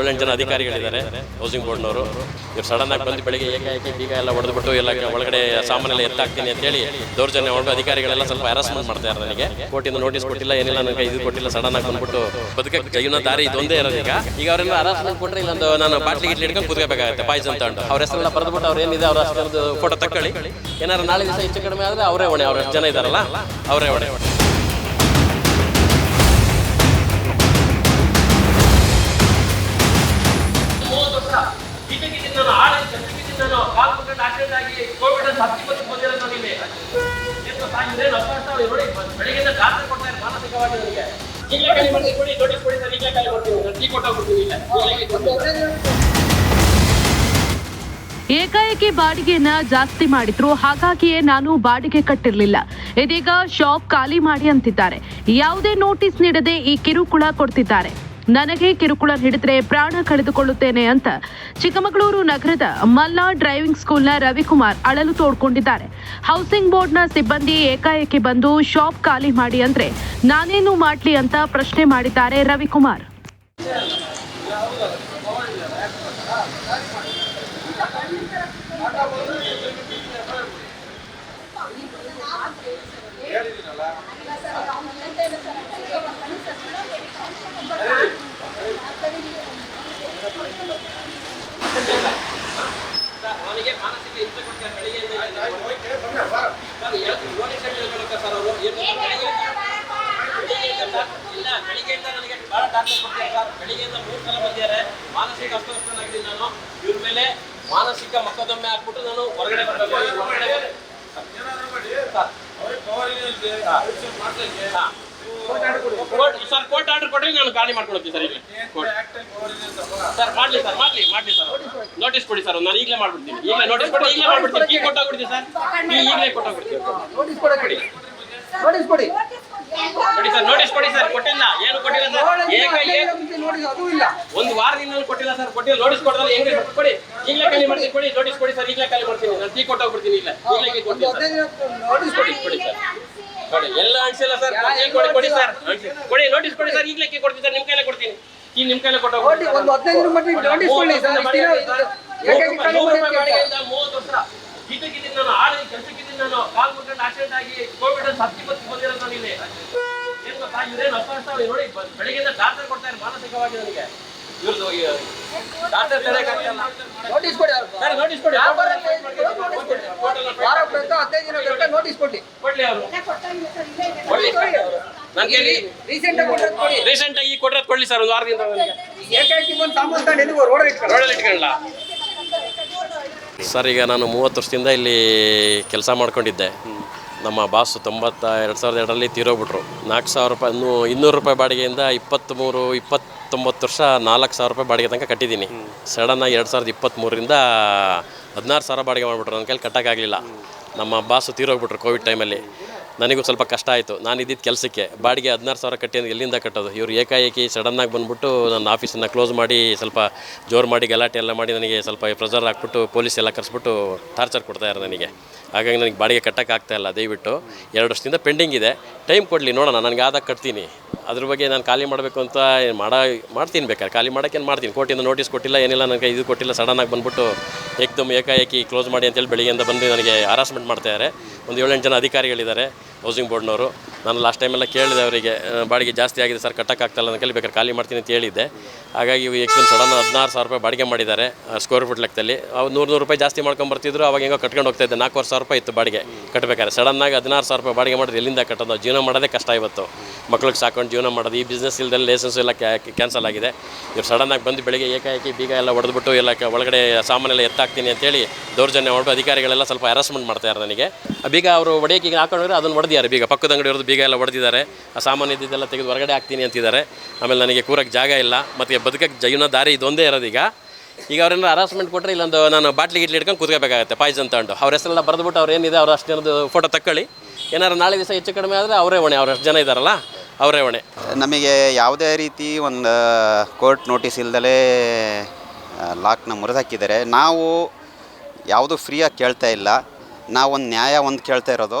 ಒಂದು ಏಳೆಂಟು ಜನ ಅಧಿಕಾರಿಗಳಿದ್ದಾರೆ ಹೌಸಿಂಗ್ ಬೋರ್ಡ್ನವರು ಇವ್ರು ಸಡನ್ ಆಗಿ ಬಂದು ಬೆಳಿಗ್ಗೆ ಏಕಾಏಕಿ ಬೀಗ ಎಲ್ಲ ಹೊಡೆದ್ಬಿಟ್ಟು ಎಲ್ಲ ಒಳಗಡೆ ಸಾಮಾನೆಲ್ಲ ಎತ್ತಾಕ್ತೀನಿ ಅಂತೇಳಿ ದೌರ್ಜನ್ಯ ಹೊರಟು. ಅಧಿಕಾರಿಗಳೆಲ್ಲ ಸ್ವಲ್ಪ ಹರಾಸ್ಮೆಂಟ್ ಮಾಡ್ತಾ ಇದ್ದಾರೆ ನನಗೆ. ಕೋರ್ಟಿಂದ ನೋಟಿಸ್ ಕೊಟ್ಟಿಲ್ಲ, ಏನಿಲ್ಲ ನನಗೆ ಇದು ಕೊಟ್ಟಿಲ್ಲ ಸಡನ್ ಆಗಿ ಬಂದ್ಬಿಟ್ಟು ಬದುಕ ಜೀವನ ದಾರಿ ಇದೊಂದೇ ಇರೋದು ಈಗ. ಈಗ ಅವರೆಲ್ಲ ಹರಾಸ್ಮೆಂಟ್ ಕೊಟ್ಟರೆ ಇಲ್ಲೊಂದು ನಾನು ಬಾಟ್ಲಿ ಗಿಟ್ಲಿ ಹಿಡ್ಕೊಂಡು ಪಾಯ್ಸ್ ಅಂತ ತಗೊಂಡು. ಅವ್ರ ಹೆಸರೆಲ್ಲ ಬರೆದ್ಬಿಟ್ಟು ಅವ್ರು ಏನಿದೆ ಅವ್ರ ಅಷ್ಟೊಂದು ಫೋಟೋ ತಗೊಳ್ಳಿ ಏನಾರು ನಾಳೆ ದಿವಸ ಹೆಚ್ಚು ಕಡಿಮೆ ಆದರೆ ಅವರೇ ಹೊಣೆ, ಅವ್ರ ಜನ ಇದ್ದಾರಲ್ಲ ಅವರೇ ಹೊಣೆ. ಮೂವತ್ತು ಏಕಾಏಕಿ ಬಾಡಿಗೆನ ಜಾಸ್ತಿ ಮಾಡಿದ್ರು, ಹಾಗಾಗಿಯೇ ನಾನು ಬಾಡಿಗೆ ಕಟ್ಟಿರ್ಲಿಲ್ಲ. ಇದೀಗ ಶಾಪ್ ಖಾಲಿ ಮಾಡಿ ಅಂತಿದ್ದಾರೆ. ಯಾವುದೇ ನೋಟಿಸ್ ನೀಡದೆ ಈ ಕಿರುಕುಳ ಕೊಡ್ತಿದ್ದಾರೆ. ನನಗೆ ಕಿರುಕುಳ ಹಿಡಿದ್ರೆ ಪ್ರಾಣ ಕಳೆದುಕೊಳ್ಳುತ್ತೇನೆ ಅಂತ ಚಿಕ್ಕಮಗಳೂರು ನಗರದ ಮಲ್ಲಾ ಡ್ರೈವಿಂಗ್ ಸ್ಕೂಲ್ನ ರವಿಕುಮಾರ್ ಅಳಲು ತೋಡ್ಕೊಂಡಿದ್ದಾರೆ. ಹೌಸಿಂಗ್ ಬೋರ್ಡ್ನ ಸಿಬ್ಬಂದಿ ಏಕಾಏಕಿ ಬಂದು ಶಾಪ್ ಖಾಲಿ ಮಾಡಿ ಅಂದ್ರೆ ನಾನೇನು ಮಾಡ್ಲಿ ಅಂತ ಪ್ರಶ್ನೆ ಮಾಡಿದ್ದಾರೆ ರವಿಕುಮಾರ್ ಅವನಿಗೆ ಮಾನಸಿಕ ಹಿಂಸೆ ಕೊಡ್ತಾರೆ ಬೆಳಿಗ್ಗೆಯಿಂದ ಇಲ್ಲ. ಸರ್, ಹೇಳ್ತೀನಿ, ನೋಡಿ ಸರ್, ಹೇಳ್ಕೊಳಕ್ಕೆ ಸರ್ ಅವರು. ಏನು ಬೆಳಿಗ್ಗೆಯಿಂದ- ಬೆಳಿಗ್ಗೆಯಿಂದ ಸರ್, ಇಲ್ಲ, ಬೆಳಿಗ್ಗೆಯಿಂದ ನನಗೆ ಬಹಳ ಟಾರ್ಚರ್ ಕೊಡ್ತಾರೆ ಸರ್. ಬೆಳಿಗ್ಗೆಯಿಂದ ಮೂರು ಸಲ ಬಂದಿದ್ದಾರೆ ಮಾನಸಿಕ ಅಸ್ವಸ್ಥನಾಗಿದ್ದೀನಿ ನಾನು ಇವ್ರ ಮೇಲೆ ಮಾನಸಿಕ ಮಕ್ಕದೊಮ್ಮೆ ಹಾಕ್ಬಿಟ್ಟು ನಾನು ಹೊರಗಡೆ ಬರಬೇಕು ಹೊರಗಡೆ ಸರ್. ಕೋರ್ಟ್- ಆರ್ಡರ್ ಕೊಟ್ಟರೆ ನಾನು ಗಾಳಿ ಮಾಡ್ಕೊಡ್ತೀನಿ ಸರ್ ಈಗ ಸರ್ ಮಾಡ್ಲಿ ಸರ್ ಮಾಡ್ಲಿ ಮಾಡ್ಲಿ ಸರ್ ನೋಟಿಸ್ ಕೊಡಿ ಸರ್ ನಾನು ಈಗಲೇ ಮಾಡ್ಬಿಡ್ತೀನಿ ಈಗಲೇ ನೋಟಿಸ್ ಕೊಡಿ ಈಗಲೇ ಮಾಡ್ಬಿಡ್ತೀನಿ ಕೀ ಕೊಟ್ಟಾಗ್ಬಿಡ್ತೀನಿ ಸರ್ ಈಗಲೇ ಕೊಟ್ಟೋಗ್ಬಿಡ್ತೀನಿ ನೋಟಿಸ್ ಕೊಡಿ ನೋಟಿಸ್ ಕೊಡಿ. ಕೊಡಿ ಸರ್ ನೋಟಿಸ್ ಕೊಡಿ ಸರ್ ಕೊಟ್ಟಿಲ್ಲ. ಏನು ಕೊಟ್ಟಿಲ್ಲ ಸರ್? ಏಕ ಏಕ ನೋಟಿಸ್ ಅದು ಇಲ್ಲ. ಒಂದು ವಾರದಿಂದ ಕೊಟ್ಟಿಲ್ಲ ಸರ್ ಕೊಟ್ಟಿಲ್ಲ. ನೋಟಿಸ್ ಕೊಡೋದಲ್ಲ ಹೆಂಗೆ ಕೊಡಿ. ಈಗಲೇ ಖಾಲಿ ಮಾಡ್ತೀನಿ ಕೊಡಿ. ನೋಟಿಸ್ ಕೊಡಿ ಸರ್ ಈಗಲೇ ಖಾಲಿ ಮಾಡ್ತೀನಿ. ನಾನು ಟೀ ಕೊಟ್ಟೋಗ್ಬಿಡ್ತೀನಿ ಇಲ್ಲ ಈಗಲೇ. ಕೊಡ್ತೀನಿ ನೋಟಿಸ್ ಕೊಡಿ ಕೊಡಿ ಸರ್. ಕೊಡಿ ಎಲ್ಲ ಅನ್ಸಿಲ್ಲ ಸರ್. ಕೊಡಿ ಕೊಡಿ ಸರ್. ಕೊಡಿ ನೋಟಿಸ್ ಕೊಡಿ ಸರ್ ಈಗಲೇ ಕೊಡ್ತೀನಿ ಸರ್. ನಿಮ್ಮ ಕೈಲೇ ಕೊಡ್ತೀನಿ. ಈ ನಿಮ್ಮ ಕೈಲೇ ಕೊಟ್ಟು ಕೊಟ್ಟೋಗ್ಬಿಡ್ತೀನಿ ಒಂದು ಹದಿನೈದು ದಿನ ಮಟ್ಟಿಗೆ ನೋಟಿಸ್ ಕೊಡಿ ಸರ್. ಯಾಕೆ ಮೂವತ್ತು ವರ್ಷ ಇದಕ್ಕಿದ್ದೀನಿ ನಾನು ಆಡಿ ಕೆಲಸಕ್ಕಿದ್ದೀನಿ ನಾನು ಕಾಲ್ ಮುಟ್ಕೊಂಡು ಆಕ್ಸಿಡೆಂಟ್ ಆಗಿ ಕೋವಿಡ್ ಅಂತ ಹತ್ತಿ ಬತ್ತಿ ಬಂದಿರೋದು ನನಗೆ ಏನು ಗೊತ್ತಾ ಇವ್ರೇನು ನೋಡಿ ಬೆಳಿಗ್ಗೆಯಿಂದ ಡಾಕ್ಟರ್ ಕೊಡ್ತಾರೆ ಮಾನಸಿಕವಾಗಿ ನನಗೆ. ಇವ್ರದ್ದು ಡಾಕ್ಟರ್ ನೋಟಿಸ್ ಕೊಡಿ ಸರ್ ನೋಟಿಸ್ ಕೊಡಿ. ವ್ಯಾಪಾರಕ್ಕೆ ನೋಟಿಸ್ ಕೊಡಿ. ವಾರ ಅಂತ ಹದಿನೈದು ದಿನ ನೋಟಿಸ್ ಕೊಡಿ. ಕೊಡ್ಲಿ ಅವರು. ಕೊಡ್ಲಿ ನನಗೆ ರೀಸೆಂಟ್ ಆಗಿ ಕೊಟ್ಟರೆ ಕೊಡಿ. ರೀಸೆಂಟ್ ಆಗಿ ಕೊಟ್ಟಿರೋದು ಕೊಡ್ಲಿ ಸರ್ ಒಂದು ವಾರದಿಂದ ನನಗೆ ಏಕಾಕಿ ಬಂದು ಸಾಮಾನು ತಗೊಂಡು ಎಲ್ಲಿ ಇಟ್ಕೊಂಡು ರೋಡಲ್ಲಿ ಇಟ್ಕೊಳ್ಳ ಸರ್ ಈಗ ನಾನು ಮೂವತ್ತು ವರ್ಷದಿಂದ ಇಲ್ಲಿ ಕೆಲಸ ಮಾಡ್ಕೊಂಡಿದ್ದೆ. ನಮ್ಮ ಬಾಸು ತೊಂಬತ್ತ, ಎರಡು ಸಾವಿರದ ಎರಡರಲ್ಲಿ ತೀರೋಗ್ಬಿಟ್ರು. ನಾಲ್ಕು ಸಾವಿರ ರೂಪಾಯಿ, ಇನ್ನೂ ಇನ್ನೂರು ರೂಪಾಯಿ ಬಾಡಿಗೆಯಿಂದ ಇಪ್ಪತ್ತ್ಮೂರು ಇಪ್ಪತ್ತೊಂಬತ್ತು ವರ್ಷ ನಾಲ್ಕು ಸಾವಿರ ರೂಪಾಯಿ ಬಾಡಿಗೆ ತನಕ ಕಟ್ಟಿದ್ದೀನಿ. ಸಡನ್ನಾಗಿ ಎರಡು ಸಾವಿರದ ಇಪ್ಪತ್ತ್ಮೂರರಿಂದ ಹದಿನಾರು ಸಾವಿರ ಬಾಡಿಗೆ ಮಾಡಿಬಿಟ್ರು. ನನ್ನ ಕೈಲಿ ಕಟ್ಟೋಕ್ಕಾಗಲಿಲ್ಲ. ನಮ್ಮ ಬಾಸು ತೀರೋಗ್ಬಿಟ್ರು ಕೋವಿಡ್ ಟೈಮಲ್ಲಿ ನನಗೂ ಸ್ವಲ್ಪ ಕಷ್ಟ ಆಯಿತು. ನಾನು ಇದ್ದಿದ್ದ ಕೆಲಸಕ್ಕೆ. ಬಾಡಿಗೆ ಹದಿನಾರು ಸಾವಿರ ಕಟ್ಟಿ ಎಲ್ಲಿಂದ ಕಟ್ಟೋದು? ಇವರು ಏಕಾಏಕಿ ಸಡನ್ನಾಗಿ ಬಂದುಬಿಟ್ಟು ನನ್ನ ಆಫೀಸನ್ನು ಕ್ಲೋಸ್ ಮಾಡಿ ಸ್ವಲ್ಪ ಜೋರು ಮಾಡಿ ಗಲಾಟೆ ಎಲ್ಲ ಮಾಡಿ ನನಗೆ ಸ್ವಲ್ಪ ಪ್ರೆಸರ್ ಹಾಕ್ಬಿಟ್ಟು ಪೊಲೀಸ್ ಎಲ್ಲ ಕರೆಸ್ಬಿಟ್ಟು ಟಾರ್ಚರ್ ಕೊಡ್ತಾಯಿದ್ದಾರೆ ನನಗೆ. ಹಾಗಾಗಿ ನನಗೆ ಬಾಡಿಗೆ ಕಟ್ಟೋಕ್ಕಾಗ್ತಾಯಿಲ್ಲ ದಯವಿಟ್ಟು. ಎರಡು ವರ್ಷದಿಂದ ಪೆಂಡಿಂಗ್ ಇದೆ. ಟೈಮ್ ಕೊಡಲಿ, ನೋಡೋಣ. ನನಗೆ ಆದಾಗ ಕಟ್ತೀನಿ. ಅದ್ರ ಬಗ್ಗೆ ನಾನು ಖಾಲಿ ಮಾಡಬೇಕು ಅಂತ ಮಾಡೋ, ಮಾಡ್ತೀನಿ ಬೇಕಾದ್ರೆ. ಖಾಲಿ ಮಾಡೋಕ್ಕೇನು ಮಾಡ್ತೀನಿ? ಕೋರ್ಟಿಂದ ನೋಟಿಸ್ ಕೊಟ್ಟಿಲ್ಲ, ಏನಿಲ್ಲ ನನಗೆ ಇದು ಕೊಟ್ಟಿಲ್ಲ ಸಡನ್ನಾಗಿ ಬಂದ್ಬಿಟ್ಟು ಏಕದಮ್ ಏಕಾಏಕಿ ಕ್ಲೋಸ್ ಮಾಡಿ ಅಂತೇಳಿ ಬೆಳಿಗ್ಗೆಯಿಂದ ಬಂದು ನನಗೆ ಹರಾಸ್ಮೆಂಟ್ ಮಾಡ್ತಾಯಿದ್ದಾರೆ ಒಂದು ಏಳೆಂಟು ಜನ ಅಧಿಕಾರಿಗಳಿದ್ದಾರೆ. ಹೌಸಿಂಗ್ ಬೋರ್ಡ್ನವರು ನಾನು ಲಾಸ್ಟ್ ಟೈಮೆಲ್ಲ ಕೇಳಿದೆ ಅವರಿಗೆ ಬಾಡಿಗೆ ಜಾಸ್ತಿ ಆಗಿದೆ ಸರ್ ಕಟ್ಟೋಕ್ಕಾಗ್ತಾಯಿಲ್ಲ ಅಂತ ಕೇಳಿ ಖಾಲಿ ಮಾಡ್ತೀನಿ ಅಂತ ಹೇಳಿದ್ದೆ. ಹಾಗಾಗಿ ಏಕದಮ್ ಸಡನ್ ಹದಿನಾರು ಸಾವಿರ ರೂಪಾಯಿ ಬಾಡಿಗೆ ಮಾಡಿದ್ದಾರೆ ಸ್ಕ್ವೇರ್ ಫುಟ್ ಲೆಕ್ಕದಲ್ಲಿ. ಅವ್ರು ನೂರು ನೂರು ರೂಪಾಯಿ ಜಾಸ್ತಿ ಮಾಡ್ಕೊಂಡು ಬರ್ತಿದ್ರು, ಅವಾಗ ಹೆಂಗೋ ಕಟ್ಕೊಂಡು ಹೋಗ್ತಾ ಇದ್ದೆ. ನಾಲ್ಕೂವರೆ ಸಾವಿರ ರೂಪಾಯಿ ಇತ್ತು ಬಾಡಿಗೆ ಕಟ್ಟಬೇಕಾದ್ರೆ. ಸಡನ್ನಾಗಿ ಹದಿನಾರು ಸಾವಿರ ರೂಪಾಯಿ ಬಾಡಿಗೆ ಮಾಡಿದ್ರೆ ಎಲ್ಲಿಂದ ಕಟ್ಟೋದು? ಜೀವನ ಮಾಡೋದೇ ಕಷ್ಟ ಇವತ್ತು. ಮಕ್ಳಿಗೆ ಸಾಕೊಂಡು ಜೀವನ ಮಾಡೋದು, ಈ ಬಿಸ್ನೆಸ್ ಇಲ್ದಲ್ಲಿ ಲೈಸೆನ್ಸ್ ಎಲ್ಲ ಕ್ಯಾನ್ಸಲ್ ಆಗಿದೆ. ಇವ್ರು ಸಡನ್ನಾಗಿ ಬಂದು ಬೆಳಿಗ್ಗೆ ಏಕಾಏಕಿ ಬೀಗ ಎಲ್ಲ ಹೊಡೆದ್ಬಿಟ್ಟು ಎಲ್ಲ ಒಳಗಡೆ ಸಾಮಾನೆಲ್ಲ ಎತ್ತಾಕ್ತೀನಿ ಅಂತೇಳಿ ದೌರ್ಜನ್ಯ ಹೊರಟು ಅಧಿಕಾರಿಗಳೆಲ್ಲ ಸ್ವಲ್ಪ ಹ್ಯಾರಸ್ಮೆಂಟ್ ಮಾಡ್ತಾರೆ ನನಗೆ. ಬೀಗ ಅವರು ಒಡೆಯಕ್ಕೆ ಹಾಕೊಂಡ್ರೆ ಅದನ್ನು ಹೊಡೆದಿದ್ದಾರೆ. ಬೀಗ ಪಕ್ಕದ ಅಂಗಡಿ ಹೊಡೆದು ಬೀಗ ಎಲ್ಲ ಹೊಡೆದಿದ್ದಾರೆ. ಆ ಸಾಮಾನು ಇದ್ದಿದ್ದೆಲ್ಲ ತೆಗೆದು ಹೊರಗಡೆ ಹಾಕ್ತೀನಿ ಅಂತಿದ್ದಾರೆ. ಆಮೇಲೆ ನನಗೆ ಕೂರಕ್ಕೆ ಜಾಗ ಇಲ್ಲ. ಮತ್ತು ಬದುಕಕ್ಕೆ ಜೀವನ ದಾರಿ ಇದೊಂದೇ ಇರೋದು ಈಗ. ಈಗ ಅವ್ರೇನಾರು ಹರಾಸ್ಮೆಂಟ್ ಕೊಟ್ಟರೆ ಇಲ್ಲೊಂದು ನಾನು ಬಾಟ್ಲಿ ಗಿಟ್ಲಿ ಇಟ್ಕೊಂಡು ಕೂತ್ಕೋಬೇಕಾಗುತ್ತೆ ಪಾಯ್ಸನ್ ತಗೊಂಡು. ಅವ್ರ ಹೆಸರೆಲ್ಲ ಬರೆದ್ಬಿಟ್ಟು ಅವ್ರು ಏನಿದೆ, ಅವ್ರು ಅಷ್ಟು ಜನದ ಫೋಟೋ ತಕ್ಕೊಳ್ಳಿ. ಏನಾರು ನಾಳೆ ದಿವಸ ಹೆಚ್ಚು ಕಡಿಮೆ ಆದರೆ ಅವರೇ ಹೊಣೆ, ಅವ್ರು ಅಷ್ಟು ಜನ ಇದ್ದಾರಲ್ಲ, ಅವರೇ ಹೊಣೆ. ನಮಗೆ ಯಾವುದೇ ರೀತಿ ಒಂದು ಕೋರ್ಟ್ ನೋಟಿಸ್ ಇಲ್ದಲೇ ಲಾಕ್ನ ಮುರಿದಾಕಿದ್ದಾರೆ. ನಾವು ಯಾವುದು ಫ್ರೀಯಾಗಿ ಕೇಳ್ತಾ ಇಲ್ಲ. ನಾವು ಒಂದು ನ್ಯಾಯ ಒಂದು ಕೇಳ್ತಾ ಇರೋದು.